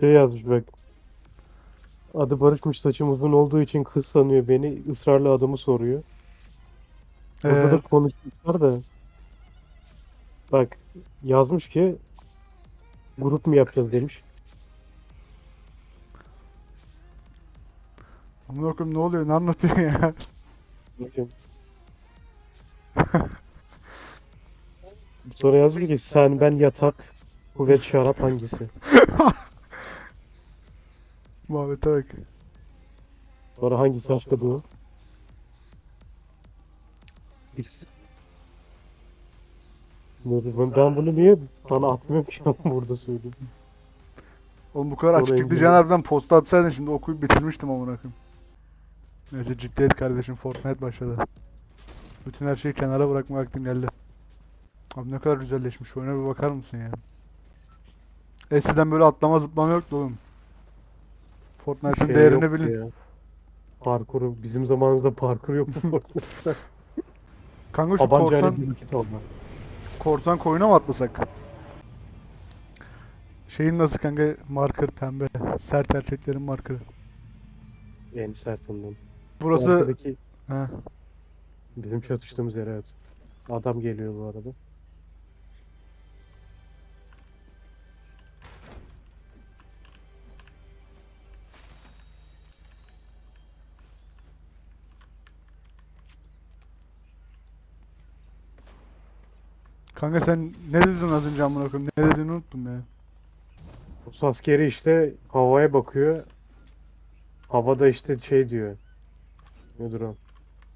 Şey yazmış bak. Adı Barış'mış saçım uzun olduğu için kız sanıyor beni. ısrarla adımı soruyor. Orada da Ee, konuşmuşlar da. Bak yazmış ki grup mu yapacağız demiş. amına koyayım ne oluyor? Ne anlatıyor ya? Sonra yazmış ki sen ben yatak kuvvet şarap hangisi? Muhabbete bak. Sonra hangisi açıkladı o? Birisi. Ben bunu niye bana atmıyorum ki ben burada söylüyorum. Oğlum bu kadar Oraya açık gidelim. diyeceğin harbiden posta atsaydın şimdi okuyup bitirmiştim amına koyayım. Neyse ciddiyet kardeşim Fortnite başladı. Bütün her şeyi kenara bırakma vaktim geldi. Abi ne kadar güzelleşmiş oyuna bir bakar mısın ya? Eskiden böyle atlama zıplama yoktu oğlum. Fortnite'ın Şey değerini yoktu bilin. ya. Parkuru bizim zamanımızda parkur yoktu. Kanka şu Tabancayla korsan, bir vakit korsan koyuna mı atlasak? Şeyin nasıl kanka marker pembe. Sert erkeklerin markeri. En sertinden. Burası Arkadaki Heh. bizim çatıştığımız yer evet. Adam geliyor bu arada. Kanka sen ne dedin az önce amına koyayım? Ne dediğini unuttum ya. Rus askeri işte havaya bakıyor. Havada işte şey diyor. Nedir o?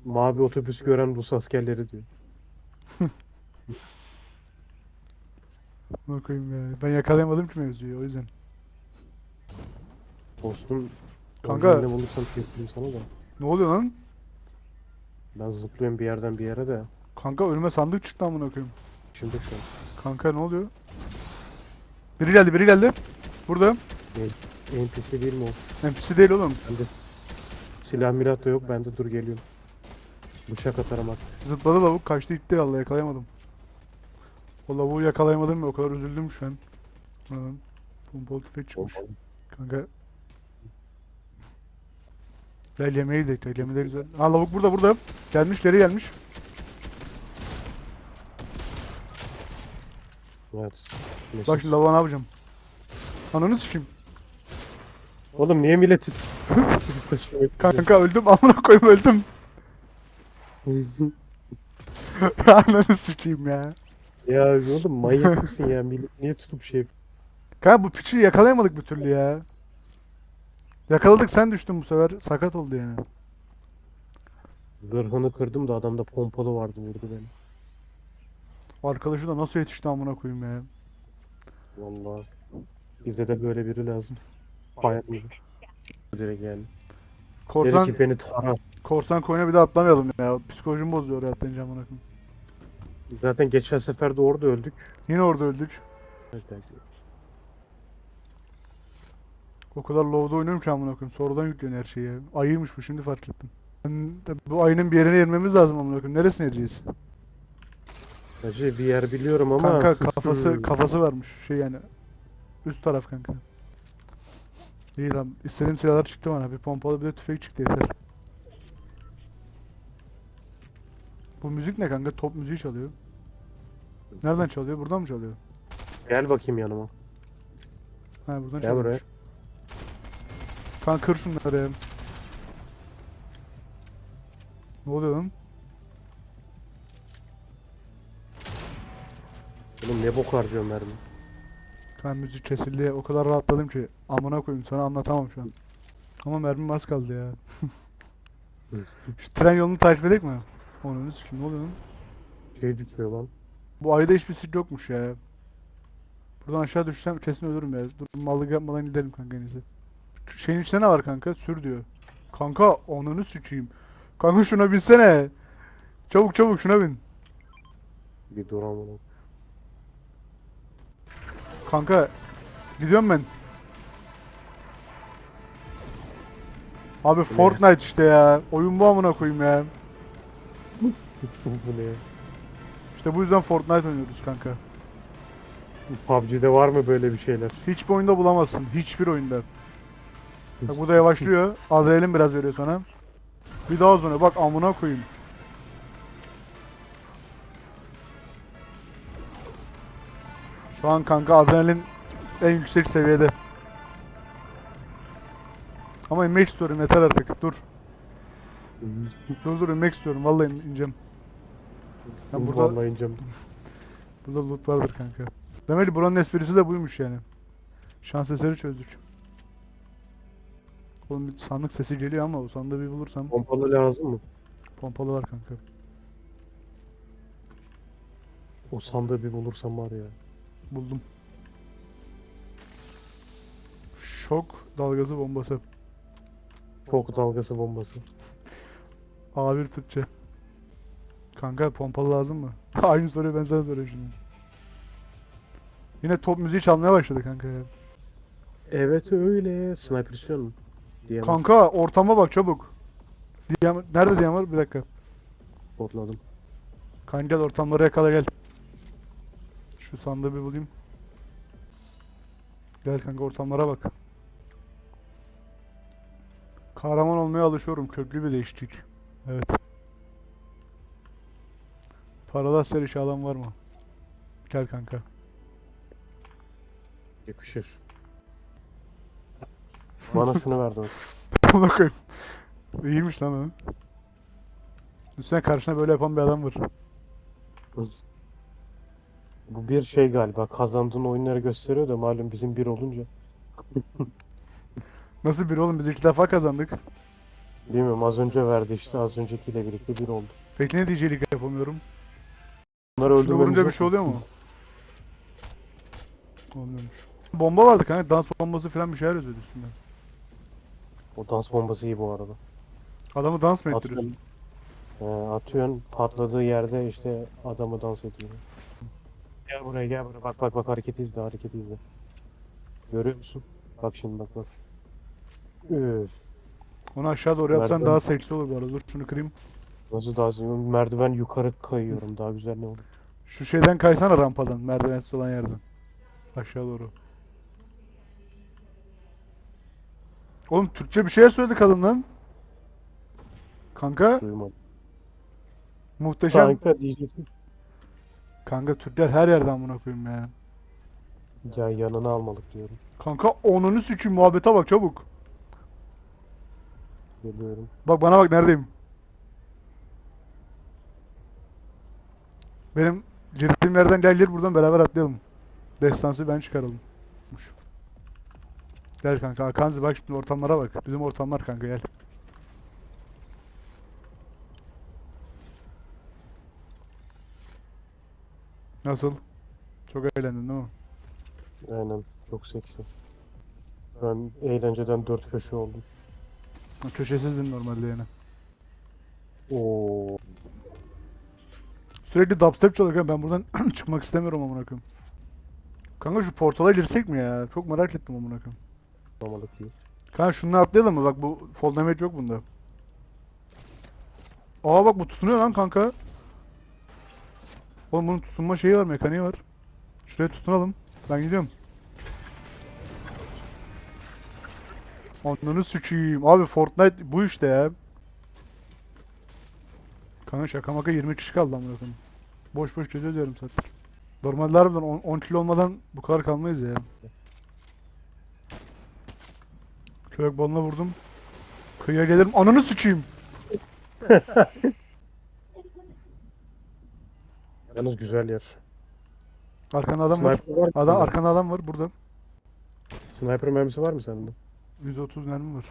Mavi otobüs gören Rus askerleri diyor. Amına koyayım ya. Ben yakalayamadım ki mevzuyu o yüzden. Dostum Kanka- orijinalini bulursam şey yapayım sana da. Ne oluyor lan? Ben zıplıyorum bir yerden bir yere de. Kanka önüme sandık çıktı amına koyayım. Şimdi şu an. Kanka ne oluyor? Biri geldi, biri geldi. Burada. NPC değil mi o? NPC değil oğlum. Bende silah milah da yok. Ben de dur geliyorum. Bıçak atarım at. Zıpladı lavuk kaçtı gitti Allah yakalayamadım. O lavuğu yakalayamadım ve o kadar üzüldüm şu an. Lan pompalı tüfek çıkmış. Kanka. Gel yemeği de gel yemeği de güzel. Ha lavuk burada burada. Gelmiş geri gelmiş. Evet. Bak şimdi lavuğa ne yapacağım. Ananı sikeyim. Oğlum niye milleti Kanka öldüm amına koyayım öldüm. Ananı sikeyim ya. ya oğlum manyak mısın ya? Millet niye tutup şey Kanka bu piçi yakalayamadık bir türlü ya. Yakaladık sen düştün bu sefer. Sakat oldu yani. Zırhını kırdım da adamda pompalı vardı vurdu beni. Arkadaşı da nasıl yetişti amına koyayım ya. Vallahi. Bize de böyle biri lazım. Hayat gibi. Direkt yani. Dedi Korsan ki beni tara. korsan koyuna bir de atlamayalım ya. Psikolojim bozuyor oraya atlayınca amına koyayım. Zaten geçen sefer de orada öldük. Yine orada öldük. Evet, evet. O kadar low'da oynuyorum ki amına koyayım. Sonradan yükleniyor her şeye. Ayıymış bu şimdi fark ettim. Ben de bu ayının bir yerine yermemiz lazım amına koyayım. Neresine yereceğiz? Hacı bir yer biliyorum ama Kanka kafası kafası varmış. Şey yani. Üst taraf kanka. İyi lan. İstediğim silahlar çıktı bana. Bir pompalı bir de tüfek çıktı yeter. Bu müzik ne kanka? Top müziği çalıyor. Nereden çalıyor? Buradan mı çalıyor? Gel bakayım yanıma. Ha buradan Gel buraya. Kanka kır şunları. Ne oluyor lan? Oğlum ne bok harcıyorum mermi. Kanka müzik kesildi. O kadar rahatladım ki. Amına koyayım sana anlatamam şu an. Ama mermim az kaldı ya. Şu tren yolunu takip edek mi? Onu sikim ne oluyor lan? Şey düşüyor lan. Bu ayda hiçbir sik yokmuş ya. Buradan aşağı düşsem kesin ölürüm ya. Dur mallık yapmadan gidelim kanka en iyisi. Şu şeyin içinde ne var kanka? Sür diyor. Kanka onunu sikeyim. Kanka şuna binsene. Çabuk çabuk şuna bin. Bir dur ama. Kanka gidiyorum ben. Abi Fortnite işte ya. Oyun bu amına koyayım ya. Bu ne ya? İşte bu yüzden Fortnite oynuyoruz kanka. PUBG'de var mı böyle bir şeyler? Hiçbir oyunda bulamazsın. Hiçbir oyunda. Bak bu da yavaşlıyor. Adrenalin biraz veriyor sana. Bir daha sonra bak amına koyayım. Şu an kanka adrenalin en yüksek seviyede. Ama inmek istiyorum yeter artık. Dur. Dur dur inmek istiyorum. Vallahi in- ineceğim. Ya burada, Vallahi ineceğim. burada loot vardır kanka. Demek ki buranın esprisi de buymuş yani. Şans eseri çözdük. Oğlum bir sandık sesi geliyor ama o sandığı bir bulursam Pompalı lazım mı? pompalı var kanka. O sandığı bir bulursam var ya. Buldum. Şok dalgası bombası. Çok dalgası bombası. A1 Türkçe. Kanka pompalı lazım mı? Aynı soruyu ben sana soruyorum şimdi. Yine top müziği çalmaya başladı kanka ya. Evet öyle. Sniper istiyor? Diyemem. Kanka ortama bak çabuk. Diyam Nerede diyem var? Bir dakika. Botladım. Kanka ortamları yakala gel. Şu sandığı bir bulayım. Gel kanka ortamlara bak. Kahraman olmaya alışıyorum. Köklü bir değişiklik. Evet. Paralı asker işe alan var mı? Gel kanka. Yakışır. Bana şunu verdi bak. Bunu koyayım. İyiymiş lan o. Üstüne karşına böyle yapan bir adam var. Bu bir şey galiba. Kazandığın oyunları gösteriyor da malum bizim bir olunca. Nasıl bir oğlum biz ilk defa kazandık. Bilmiyorum az önce verdi işte az öncekiyle birlikte bir oldu. Peki ne diyeceğilik yapamıyorum? Bunları Şunu öldürmemiz vurunca bir yok şey oluyor mu? Olmuyormuş. Bomba vardı kanka. Dans bombası falan bir şeyler yazıyordu üstünde. O dans bombası iyi bu arada. Adamı dans mı ettiriyorsun? Atıyorsun, ee, atıyorsun patladığı yerde işte adamı dans ediyor. Gel buraya gel buraya bak bak bak hareketi izle hareketi izle. Görüyor musun? Bak şimdi bak bak. Üf, Onu aşağı doğru yapsan Merdiven- daha seksi olur bu arada. Dur şunu kırayım. nasıl daha merdiven yukarı kayıyorum daha güzel ne olur. Şu şeyden kaysana rampadan. Merdivensiz olan yerden. Aşağı doğru. Oğlum Türkçe bir şeyler söyledi kadın lan. Kanka Duymadım. muhteşem. Kanka diyecektim. Kanka Türkler her yerden buna koyayım ya. Ya yanına almalık diyorum. Kanka onunu sikeyim muhabbete bak çabuk. Geliyorum. Bak bana bak neredeyim. Benim girdiğim yerden gel gir buradan beraber atlayalım. Destansı ben çıkaralım. Gel kanka Akanzi bak şimdi ortamlara bak. Bizim ortamlar kanka gel. Nasıl? Çok eğlendin değil mi? Aynen çok seksi. Ben eğlenceden dört köşe oldum. Köşesizdim normalde yani. Oo. Sürekli dubstep çalıyor ben buradan çıkmak istemiyorum amına koyayım. Kanka şu portala girsek mi ya? Çok merak ettim amına koyayım. Almalık değil. Kanka şunu atlayalım mı? Bak bu fall damage yok bunda. Aa bak bu tutunuyor lan kanka. Oğlum bunun tutunma şeyi var, mekaniği var. Şuraya tutunalım. Ben gidiyorum. Ananı sikeyim. Abi Fortnite bu işte ya. Kanka şaka maka 20 kişi kaldı amına koyayım. Boş boş geziyoruz yarım saattir. Normalde harbiden 10, 10 kilo olmadan bu kadar kalmayız ya. Köpek balına vurdum. Kıyıya gelirim. Ananı sikeyim. Yalnız güzel yer. Arkanda adam var. Sniper var mı? Adam sende? arkanda adam var burada. Sniper mermisi var mı sende? 130 mermi var.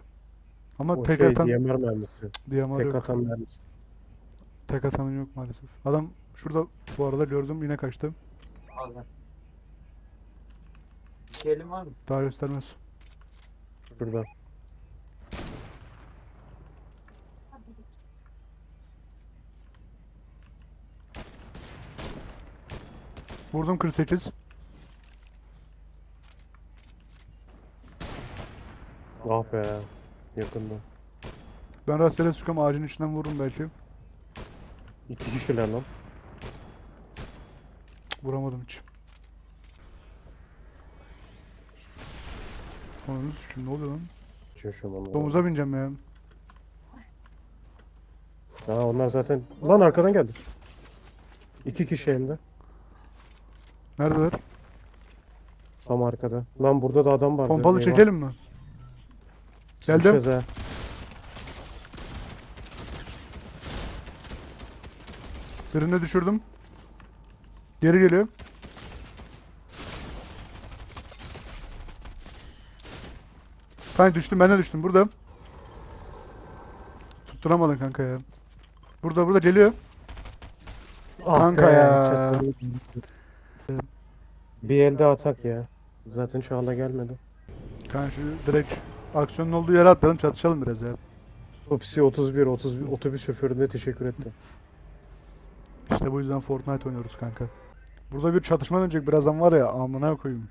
Ama O tek şey atan DMR mermisi. DMR Tek yok. atan mermisi. Tek atanın yok maalesef. Adam şurada bu arada gördüm yine kaçtı. Al ben. Gelin var mı? Daha göstermez. Şurada. Vurdum 48. Ah be. Yakında. Ben rastgele sıkıyorum ağacın içinden vururum belki. İki kişiler lan. Vuramadım hiç. Ananı sıçtım ne oluyor lan? Domuza bineceğim ya. Aa onlar zaten... Lan arkadan geldi. İki kişi elinde. Neredeler? Tam arkada. Lan burada da adam vardı. Pompalı çekelim mi? Geldim. Sıkışacağız ha. Birini düşürdüm. Geri geliyor. Kanka düştüm ben de düştüm burada. Tutturamadın kanka ya. Burada burada geliyor. Ah Kanka be, ya. Bir elde atak ya. Zaten Çağla gelmedi. Kanka şu direkt aksiyonun olduğu yere atlayalım çatışalım biraz ya. Opsi 31, 31 otobüs şoförüne teşekkür etti. İşte bu yüzden Fortnite oynuyoruz kanka. Burada bir çatışma dönecek birazdan var ya amına koyayım.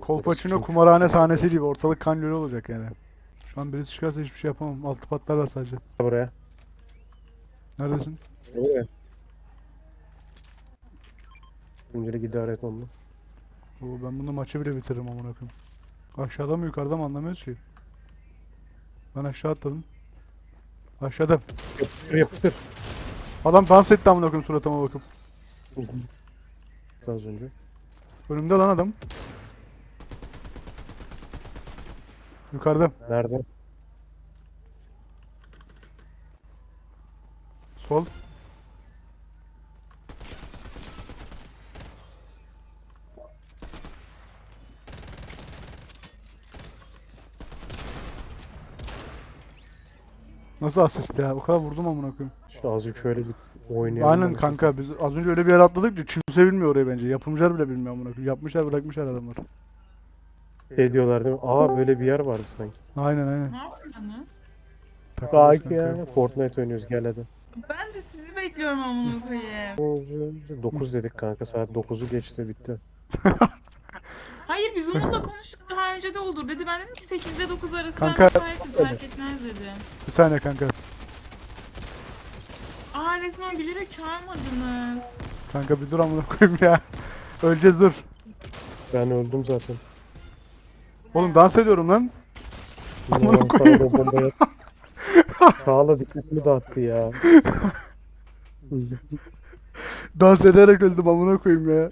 Kolpaçino kumarhane sahnesi gibi ortalık kan gölü olacak yani. Şu an birisi çıkarsa hiçbir şey yapamam. Altı patlarlar sadece. Buraya. Neredesin? Buraya. Şimdilik idare et onu. Oo, ben bunu maçı bile bitiririm amına koyayım. Aşağıda mı yukarıda mı anlamıyoruz ki. Ben aşağı atladım. Aşağıda. Yapıştır yapıştır. Adam dans etti amına koyayım suratıma bakıp. Az önce. Önümde lan adam. Yukarıda. Nerede? Sol. Nasıl asist ya? O kadar vurdum amına koyayım. Şu azıcık şöyle bir oynayalım. Aynen kanka biz az önce öyle bir yere atladık ki kimse bilmiyor orayı bence. Yapımcılar bile bilmiyor amına koyayım. Yapmışlar bırakmışlar adamlar. Şey diyorlar değil mi? Aa böyle bir yer vardı sanki. Aynen aynen. Ne yapıyorsunuz? Takılıyoruz Kanki ya. Fortnite oynuyoruz gel hadi. Ben de sizi bekliyorum amına koyayım. 9 dedik kanka saat 9'u geçti bitti. Hayır biz Umut'la konuştuk daha önce de olur dedi. Ben dedim ki 8 ile 9 arası Kanka- ben müsaitim fark etmez dedi. Bir saniye kanka. Aa resmen bilerek çağırmadınız. Kanka bir dur amına koyayım ya. Öleceğiz dur. Ben öldüm zaten. Oğlum dans ediyorum lan. Amına koyayım. Sağla dikkatimi dağıttı ya. Dans ederek öldüm amına koyayım ya.